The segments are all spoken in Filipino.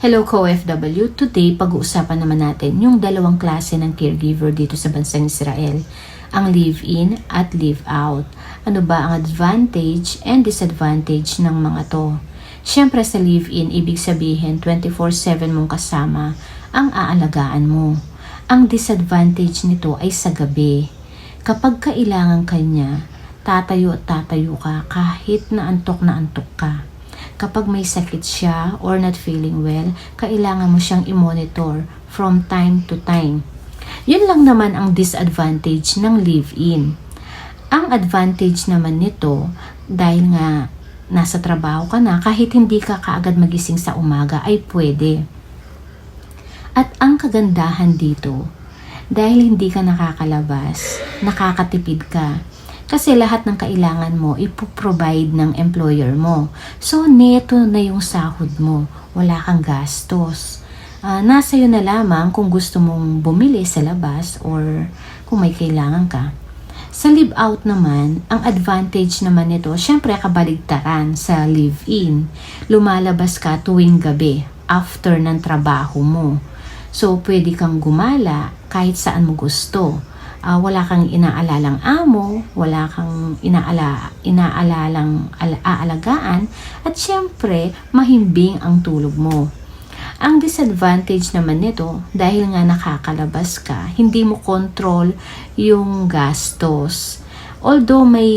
Hello co-FW, today pag-uusapan naman natin yung dalawang klase ng caregiver dito sa bansang Israel, ang live-in at live-out. Ano ba ang advantage and disadvantage ng mga to? Siyempre sa live-in, ibig sabihin 24-7 mong kasama ang aalagaan mo. Ang disadvantage nito ay sa gabi. Kapag kailangan kanya, tatayo at tatayo ka kahit na antok na antok ka kapag may sakit siya or not feeling well, kailangan mo siyang i-monitor from time to time. Yun lang naman ang disadvantage ng live-in. Ang advantage naman nito, dahil nga nasa trabaho ka na, kahit hindi ka kaagad magising sa umaga, ay pwede. At ang kagandahan dito, dahil hindi ka nakakalabas, nakakatipid ka, kasi lahat ng kailangan mo, ipoprovide ng employer mo. So, neto na yung sahod mo. Wala kang gastos. Uh, nasa iyo na lamang kung gusto mong bumili sa labas or kung may kailangan ka. Sa live-out naman, ang advantage naman nito, syempre kabaligtaran sa live-in. Lumalabas ka tuwing gabi after ng trabaho mo. So, pwede kang gumala kahit saan mo gusto uh, wala kang inaalalang amo, wala kang inaala, inaalalang ala, aalagaan, at syempre, mahimbing ang tulog mo. Ang disadvantage naman nito, dahil nga nakakalabas ka, hindi mo control yung gastos. Although may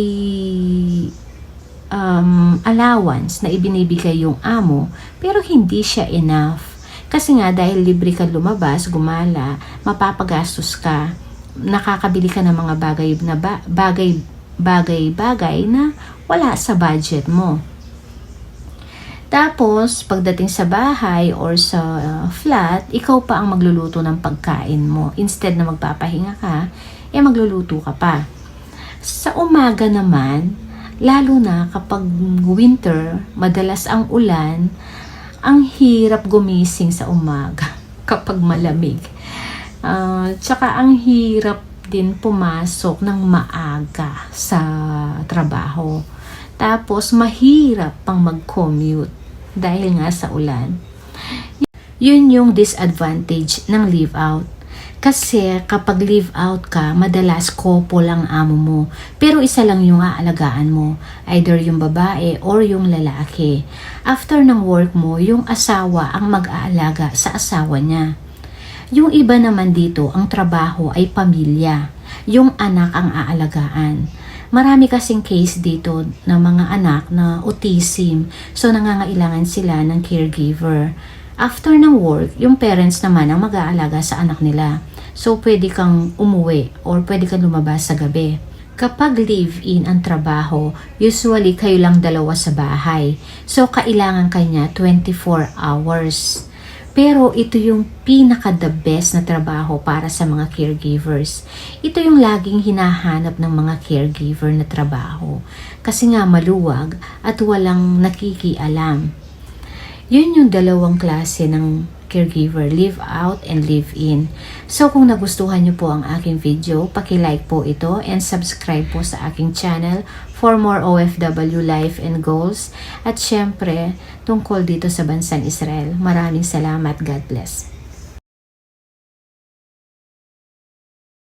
um, allowance na ibinibigay yung amo, pero hindi siya enough. Kasi nga dahil libre ka lumabas, gumala, mapapagastos ka nakakabili ka ng mga bagay na ba, bagay bagay bagay na wala sa budget mo. Tapos, pagdating sa bahay or sa uh, flat, ikaw pa ang magluluto ng pagkain mo. Instead na magpapahinga ka, eh magluluto ka pa. Sa umaga naman, lalo na kapag winter, madalas ang ulan, ang hirap gumising sa umaga kapag malamig. Uh, tsaka ang hirap din pumasok ng maaga sa trabaho. Tapos mahirap pang mag-commute dahil nga sa ulan. Yun yung disadvantage ng leave out. Kasi kapag leave out ka, madalas couple lang amo mo. Pero isa lang yung aalagaan mo. Either yung babae or yung lalaki. After ng work mo, yung asawa ang mag-aalaga sa asawa niya. Yung iba naman dito, ang trabaho ay pamilya. Yung anak ang aalagaan. Marami kasing case dito ng mga anak na autism, so nangangailangan sila ng caregiver. After ng work, yung parents naman ang mag-aalaga sa anak nila. So, pwede kang umuwi or pwede kang lumabas sa gabi. Kapag live-in ang trabaho, usually kayo lang dalawa sa bahay. So, kailangan kanya 24 hours. Pero ito yung pinaka the best na trabaho para sa mga caregivers. Ito yung laging hinahanap ng mga caregiver na trabaho. Kasi nga maluwag at walang nakikialam. Yun yung dalawang klase ng caregiver, live out and live in. So kung nagustuhan nyo po ang aking video, paki-like po ito and subscribe po sa aking channel for more OFW life and goals. At syempre, tungkol dito sa bansang Israel. Maraming salamat. God bless.